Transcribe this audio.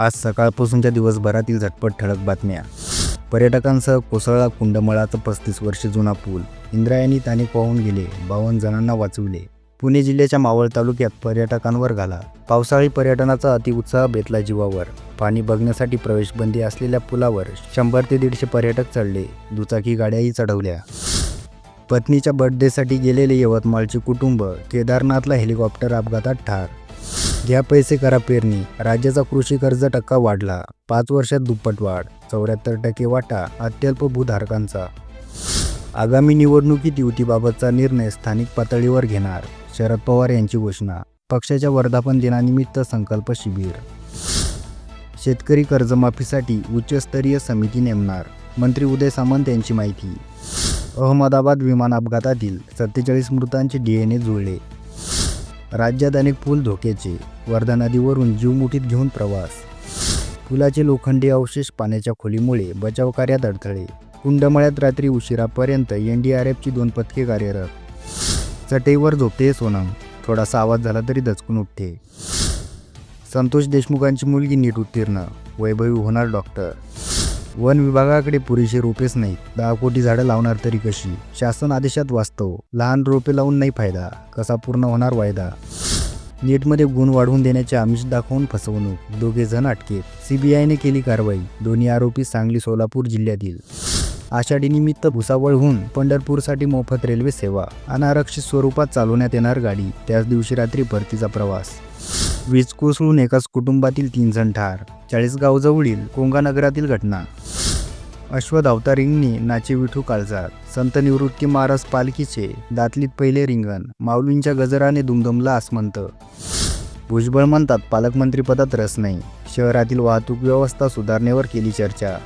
आज सकाळपासूनच्या दिवसभरातील झटपट ठळक बातम्या. पर्यटकांसह कोसळला कुंडमळाचा पस्तीस वर्ष जुना पूल. इंद्रायणी तानिक वाहून गेले बावन्न जणांना वाचविले. पुणे जिल्ह्याच्या मावळ तालुक्यात पर्यटकांवर घाला. पावसाळी पर्यटनाचा अतिउत्साह बेतला जीवावर. पाणी बघण्यासाठी प्रवेशबंदी असलेल्या पुलावर शंभर ते दीडशे पर्यटक चढले. दुचाकी गाड्याही चढवल्या. पत्नीच्या बर्थडेसाठी गेलेले यवतमाळचे कुटुंब केदारनाथला हेलिकॉप्टर अपघातात ठार घ्या पैसे करा पेरणी. राज्याचा कृषी कर्ज टक्का वाढला. पाच वर्षात दुप्पट वाढ. चौऱ्याहत्तर टक्के वाटा अत्यल्प भूधारकांचा. आगामी निवडणुकीत युतीबाबतचा निर्णय स्थानिक पातळीवर घेणार शरद पवार यांची घोषणा. पक्षाच्या वर्धापन दिनानिमित्त संकल्प शिबिर. शेतकरी कर्जमाफीसाठी उच्चस्तरीय समिती नेमणार मंत्री उदय सामंत यांची माहिती. अहमदाबाद विमान अपघातातील सत्तेचाळीस मृतांचे डीएनए जुळले. राज्यात अनेक पूल धोक्याचे वर्धा नदीवरून जीव मुठीत घेऊन प्रवास. पुलाचे लोखंडी अवशेष पाण्याच्या खोलीमुळे बचाव कार्यात अडथळे. कुंडमळ्यात रात्री उशिरापर्यंत एन डी आर एफची दोन पथके कार्यरत. चटईवर झोपते सोनम. थोडासा आवाज झाला तरी दचकून उठते. संतोष देशमुखांची मुलगी नीट उत्तीर्ण. वैभवी होणार डॉक्टर. वन विभागाकडे पुरेसे रोपेच नाहीत. दहा कोटी झाडं लावणार तरी कशी? शासन आदेशात वास्तव लहान रोपे लावून नाही फायदा कसा पूर्ण होणार वायदा? नीटमध्ये गुण वाढवून देण्याचे आमिष दाखवून फसवणूक दोघे जण अटकेत. सीबीआयने केली कारवाई दोन्ही आरोपी सांगली सोलापूर जिल्ह्यातील. आषाढीनिमित्त भुसावळहून पंढरपूरसाठी मोफत रेल्वे सेवा. अनारक्षित स्वरूपात चालवण्यात येणार गाडी त्याच दिवशी रात्री परतीचा प्रवास. वीज कोसळून एकाच कुटुंबातील तीन जण ठार चाळीसगावजवळील कोंगानगरातील घटना. अश्वधावता रिंगणी नाचे विठू काळजात संत निवृत्ती महाराज पालखीचे दातलीत पहिले रिंगण माऊलींच्या गजराने दुमदमला आसमंत. भुजबळ म्हणतात पालकमंत्रीपदात रस नाही. शहरातील वाहतूक व्यवस्था सुधारणेवर केली चर्चा.